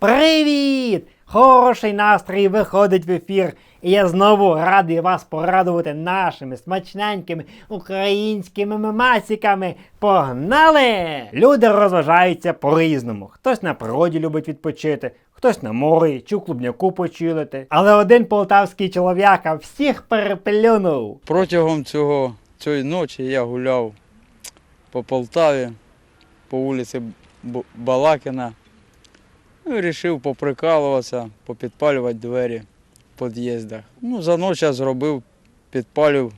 Привіт! Хороший настрій виходить в ефір. І я знову радий вас порадувати нашими смачненькими українськими мемасиками. Погнали! Люди розважаються по-різному. Хтось на природі любить відпочити, хтось на морі чи в клубняку почилити. Але один полтавський чолов'яка всіх переплюнув. Протягом цього, цієї ночі я гуляв по Полтаві, по вулиці Балакіна. Ну, і вирішив поприкалуватися, попідпалювати двері в під'їздах. Ну, за ніч я зробив, підпалив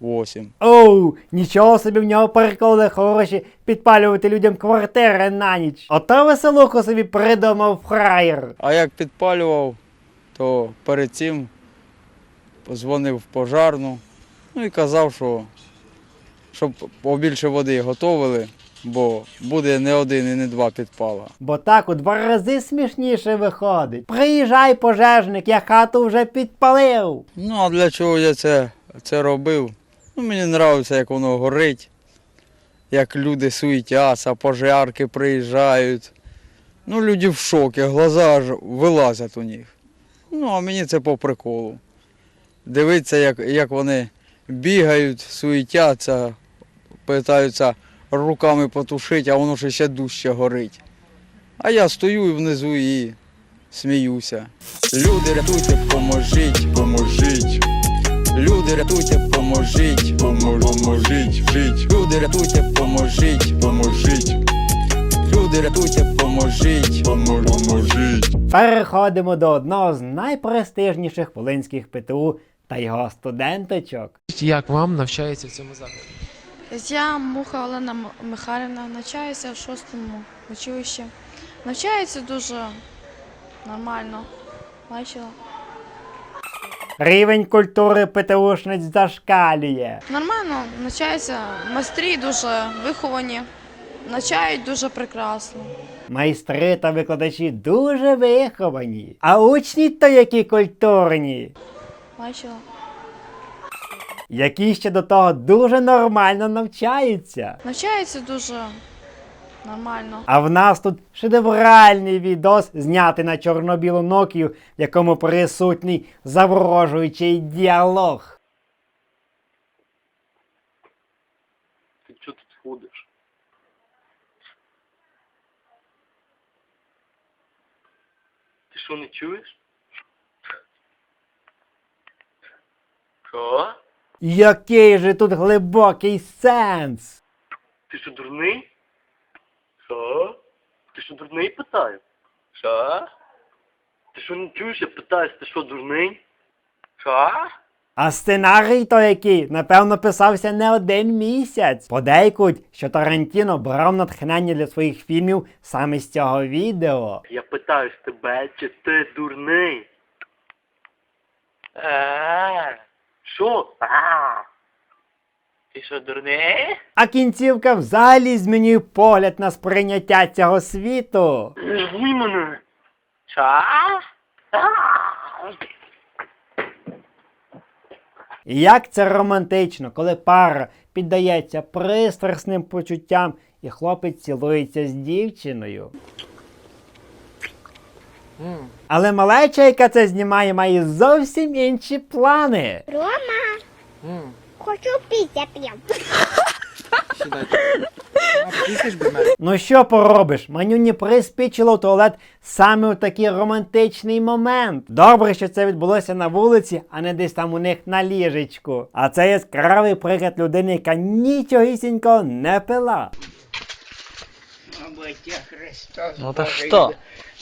8. Оу, нічого собі в нього переколи хороші підпалювати людям квартири на ніч. Ото веселуху собі придумав фраєр. А як підпалював, то перед цим дзвонив в пожарну, ну і казав, що щоб побільше води готовили, бо буде не один і не два підпала. Бо так у два рази смішніше виходить. Приїжджай, пожежник, я хату вже підпалив. Ну, а для чого я це, це робив? Ну, мені подобається, як воно горить, як люди суетяться, пожарки приїжджають. Ну, люди в шокі, глаза аж вилазять у них. Ну, а мені це по приколу. Дивитися, як, як вони бігають, суетяться, питаються руками потушити, а воно ж ще дужче горить. А я стою внизу і сміюся. Люди, рятуйте, поможіть, поможіть. Люди, рятуйте, поможіть, поможіть, жить. Люди, рятуйте, поможіть, поможіть. Люди, рятуйте, поможіть, поможіть. Переходимо до одного з найпрестижніших волинських ПТУ та його студенточок. Як вам навчається в цьому закладі? Я Муха Олена Михайлівна, навчаюся в шостому училищі. Навчається дуже нормально. Бачила. Рівень культури ПТУшниць зашкалює. Нормально, навчаються майстрі дуже виховані, навчають дуже прекрасно. Майстри та викладачі дуже виховані. А учні то які культурні. Бачила. Які ще до того дуже нормально навчаються. Навчається дуже нормально. А в нас тут шедевральний відос, знятий на чорно-білу Nokia, в якому присутній заворожуючий діалог. Ти чого тут ходиш? Ти що не чуєш? Що? Який же тут глибокий сенс? Ти що дурний? Що? Ти що дурний питаю? Що? Ти що не чуєш, я питаюсь, ти що дурний? Що? А сценарій то який, напевно, писався не один місяць. Подейкують, що Тарантіно брав натхнення для своїх фільмів саме з цього відео. Я питаюсь тебе, чи ти дурний? А, що? А. Ти що дурний? А кінцівка взагалі змінює погляд на сприйняття цього світу. Жуй мене. Що? І як це романтично, коли пара піддається пристрасним почуттям і хлопець цілується з дівчиною. Але малеча, яка це знімає, має зовсім інші плани. Рома, хочу піти прям. Ну що поробиш? Манюні приспічило в туалет саме в такий романтичний момент. Добре, що це відбулося на вулиці, а не десь там у них на ліжечку. А це яскравий приклад людини, яка нічогісінько не пила. Христос. Ну, та Боже, що?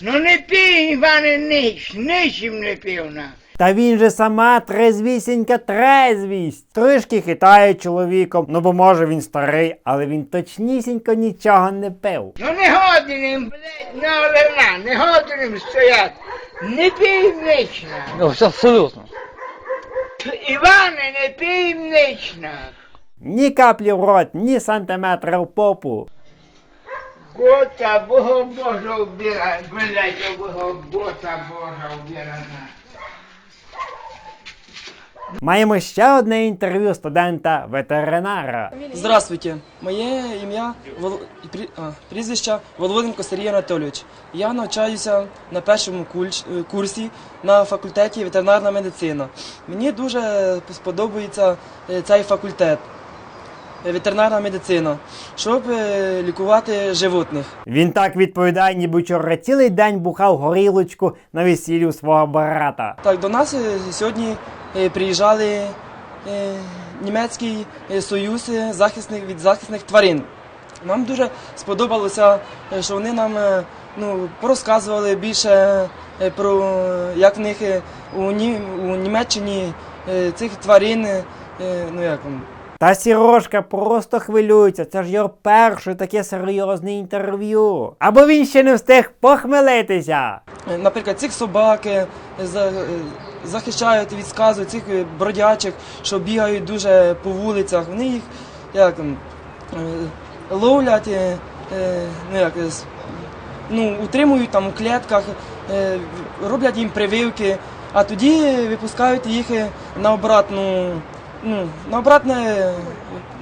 Ну не пій, Іване, нич, нічим не пів на. Та він же сама трезвісінька трезвість. Трішки хитає чоловіком, ну бо може він старий, але він точнісінько нічого не пив. Ну не годин їм, блядь, на олена, не годин їм стоять. Не пій нічна. Ну, все абсолютно. Іване, не пій нічна. Ні каплі в рот, ні сантиметра в попу. Гота Бога Божа вбира, блядь, Бога Гота Божа вбирана. Маємо ще одне інтерв'ю студента-ветеринара. Здравствуйте, моє ім'я Вол... прі- а, прізвище Володенко Сергій Анатолійович. Я навчаюся на першому кульч- е, курсі на факультеті ветеринарна медицина. Мені дуже сподобається е, цей факультет. Ветеринарна медицина, щоб е, лікувати животних. Він так відповідає, ніби вчора цілий день бухав горілочку на весіллі у свого брата. Так, до нас е, сьогодні е, приїжджали німецький союз захисних від захисних тварин. Нам дуже сподобалося, що вони нам ну, порозказували більше про як в них у, Німеччині цих тварин, ну як Та Сірошка просто хвилюється. Це ж його перше таке серйозне інтерв'ю. Або він ще не встиг похмелитися. Наприклад, цих собак е, е, захищають від сказу цих е, бродячих, що бігають дуже по вулицях. Вони їх як, ловлять, ну, як, ну, утримують там у клітках, роблять їм прививки, а тоді випускають їх на обратну, ну, на обратне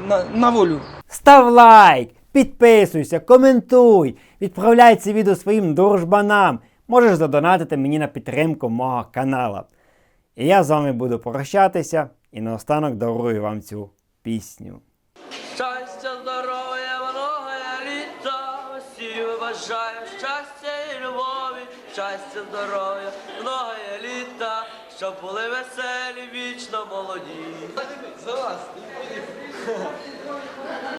на, на волю. Став лайк, підписуйся, коментуй, відправляй це відео своїм дружбанам. Можеш задонатити мені на підтримку мого канала. І я з вами буду прощатися і наостанок дарую вам цю пісню. Щастя, здоров'я, многое літа, всім бажаю щастя і любові, щастя, здоров'я, многое літа, щоб були веселі, вічно молоді. За вас!